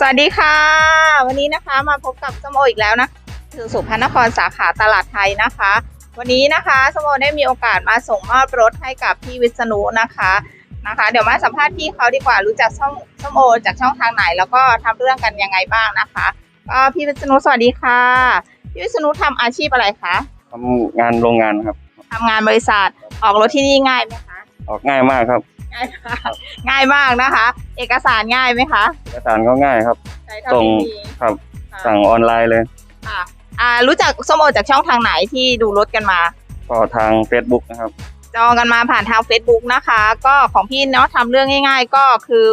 สวัสดีค่ะ วันนี้นะคะมาพบกับสมโออีกแล้วนะคือสุพรรณนครสาขาตลาดไทยนะคะ วันนี้นะคะสมโอได้มีโอกาสมาส่งมอบรถให้กับพี่วิษณุนะคะนะคะ เดี๋ยวมาสัมภาษณ์พี่เขาดีกว่ารู้จักส้มส้มโอจากช่องทางไหน แล้วก็ทำเรื่องกันยังไงบ้างนะคะก็พี่วิษณุสวัสดีค่ะ พี่วิษณุทำอาชีพอะไรคะทำงานโรงงานครับทำงานบริษัทออกรถที่นี่ง่ายไหมคะออกง่ายมากครับ ง่ายมากง่ายมากนะคะ เอกสารง่ายไหมคะ เอกสารก็ง่ายครับ ใช้เท่าส่งที่มีครับ ค่ะสั่งออนไลน์เลย ค่ะอ่ารู้จักส้มโอจากช่องทางไหนที่ดูรถกันมา ก็ทาง Facebook นะครับ จองกันมาผ่านทาง Facebook นะคะ ก็ของพี่เนาะทำเรื่องง่าย ๆ ก็คือ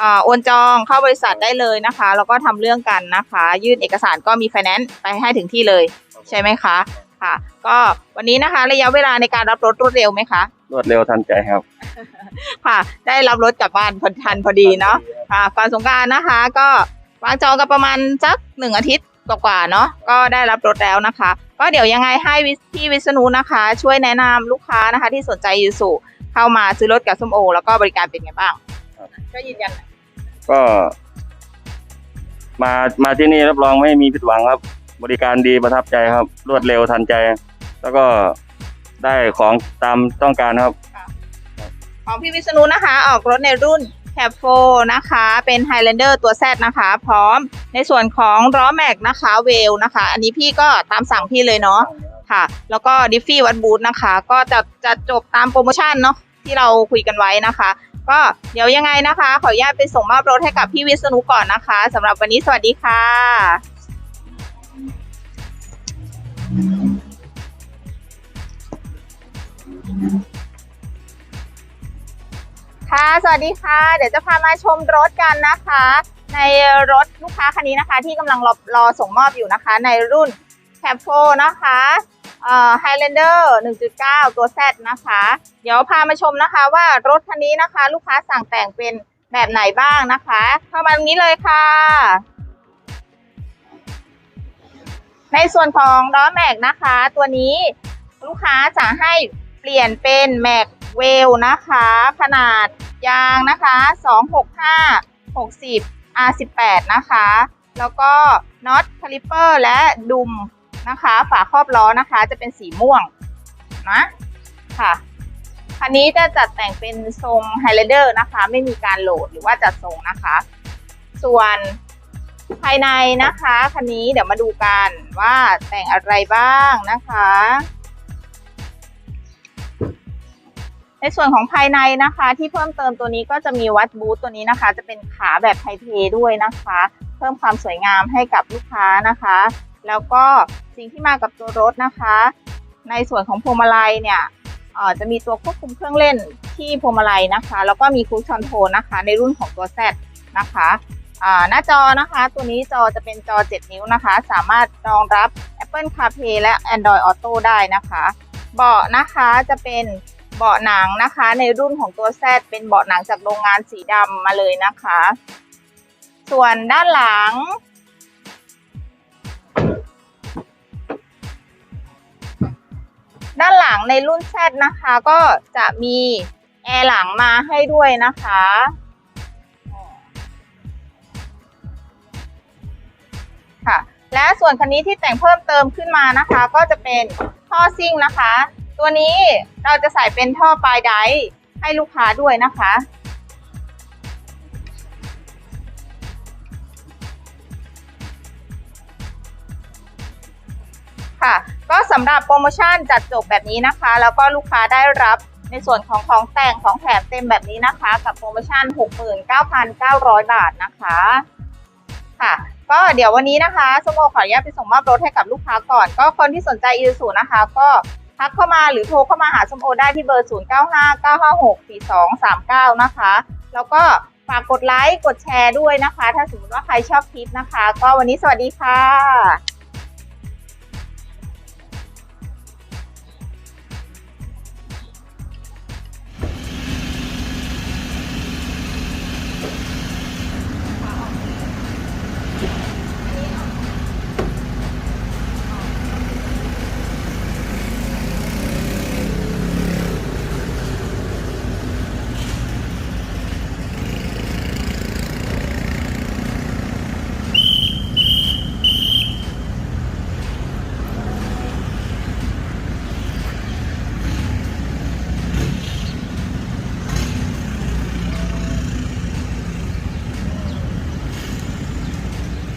อ่าโอนจองเข้าบริษัทได้เลยนะคะ แล้วก็ทำเรื่องกันนะคะ ยื่นเอกสารก็มีไฟแนนซ์ไปให้ถึงที่เลย ใช่ไหมคะค่ะ ก็วันนี้นะคะระยะเวลาในการรับรถรวดเร็วไหมคะ รวดเร็วทันใจครับ ค่ะ ได้รับรถกลับบ้านพอทันพอดีเนาะค่ะก่อนสงกรารนะคะ ก็วางจองกันประมาณสักหนึ่งอาทิตย์กว่าๆเนาะก็ได้รับรถแล้วนะคะ ก็เดี๋ยวยังไงให้วิพี่วิษณุนะคะ ช่วยแนะนำลูกค้านะคะ ที่สนใจยูสุเข้ามาซื้อรถกับส้มโอ แล้วก็บริการเป็นไงบ้างครับก็ยืนยันหน่อยก็ มามาที่นี่รับรองไม่มีผิดหวังครับ บริการดีประทับใจครับ รวดเร็วทันใจ แล้วก็ได้ของตามต้องการครับ ของพี่วิษณุนะคะ ออกรถในรุ่นแคปโฟนะคะ เป็น Highlander ตัว Z นะคะ พร้อมในส่วนของล้อแม็กนะคะเวลนะคะ อันนี้พี่ก็ตามสั่งพี่เลยเนาะค่ะ แล้วก็ดิฟฟี่วัดบูธนะคะ ก็จะจะจบตามโปรโมชั่นเนาะที่เราคุยกันไว้นะคะ ก็เดี๋ยวยังไงนะคะ ขออนุญาตไปส่งมอบรถให้กับพี่วิษณุก่อนนะคะสำหรับวันนี้สวัสดีค่ะ สวัสดีค่ะ เดี๋ยวจะพามาชมรถกันนะคะ ในรถลูกค้าคันนี้นะคะ ที่กำลังรอรอส่งมอบอยู่นะคะ ในรุ่นแคปโฟนะคะเอ่อ Highlander 1.9 ตัว Z นะคะ เดี๋ยวพามาชมนะคะว่ารถคันนี้นะคะ ลูกค้าสั่งแต่งเป็นแบบไหนบ้างนะคะ เข้ามาตรงนี้เลยค่ะ ในส่วนของล้อแม็กนะคะ ตัวนี้ลูกค้าจะให้เปลี่ยนเป็นแม็กเวลนะคะ ขนาด ยางนะคะ265 60 R18 นะคะ แล้วก็น็อตคาลิปเปอร์และดุมนะคะ ฝาครอบล้อนะคะ จะเป็นสีม่วงนะค่ะคันนี้จะจัดแต่งเป็นทรงไฮไลเดอร์นะคะ ไม่มีการโหลดหรือว่าจัดทรงนะคะ ส่วนภายในนะคะ คันนี้เดี๋ยวมาดูกันว่าแต่งอะไรบ้างนะคะ ในส่วนของภายในนะคะ ที่เพิ่มเติมตัวนี้ก็จะมีวัดบูธตัวนี้นะคะ จะเป็นขาแบบไทเทด้วยนะคะ เพิ่มความสวยงามให้กับลูกค้านะคะ แล้วก็สิ่งที่มากับตัวรถนะคะ ในส่วนของพวงมาลัยเนี่ยจะมีตัวควบคุมเครื่องเล่นที่พวงมาลัยนะคะ แล้วก็มีคูชอนโทนนะคะ ในรุ่นของตัว Z นะคะหน้าจอนะคะตัวนี้จอจะเป็นจอ 7 นิ้วนะคะ สามารถรองรับ Apple CarPlay และ Android Auto ได้นะคะ เบาะนะคะจะเป็น เบาะหนังนะคะ ในรุ่นของตัว Z เป็นเบาะหนังจากโรงงานสีดำมาเลยนะคะ ส่วนด้านหลัง ด้านหลังในรุ่น Z นะคะก็จะมีแอร์หลังมาให้ด้วยนะคะค่ะและส่วนคันนี้ที่แต่งเพิ่มเติมขึ้นมานะคะ ก็จะเป็นท่อซิ่งนะคะ ตัวนี้เราจะใส่เป็นท่อปลายไดให้ลูกค้าด้วยนะคะ ค่ะ ก็สำหรับโปรโมชั่นจัดจบแบบนี้นะคะ แล้วก็ลูกค้าได้รับในส่วนของของแต่งของแถมเต็มแบบนี้นะคะ กับโปรโมชั่น 69,900 บาทนะคะค่ะก็เดี๋ยววันนี้นะคะสมโอขออนุญาตไปส่งมอบรถให้กับลูกค้าก่อน ก็คนที่สนใจอีซูนะคะ ก็ ทักเข้ามาหรือโทรเข้ามาหาสมโอได้ที่เบอร์ 0959564239 นะคะ แล้วก็ฝากกดไลค์กดแชร์ด้วยนะคะ ถ้าสมมติว่าใครชอบคลิปนะคะ ก็วันนี้สวัสดีค่ะ